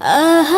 啊。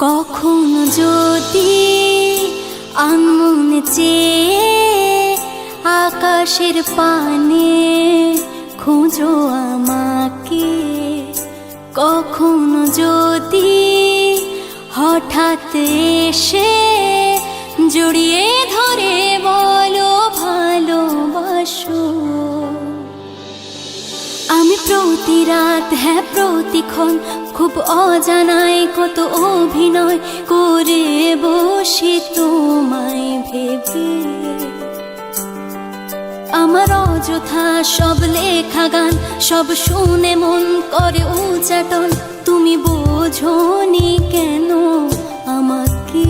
কখনো যদি আঙুন চে আকাশের পানে খুঁজো আমাকে কখন যদি হঠাৎ এসে জড়িয়ে ধরে আমি প্রতি রাত হ্যাঁ প্রতিক্ষণ খুব অজানায় কত অভিনয় করে বসে তোমায় ভেবে। আমার অযথা সব লেখা গান, সব শুনে মন করে উচাটন। তুমি বোঝনি কেন আমাকে?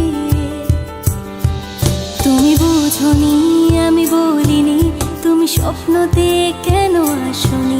তুমি বুঝনি, আমি বলিনি, তুমি স্বপ্নতে কেন আসনি?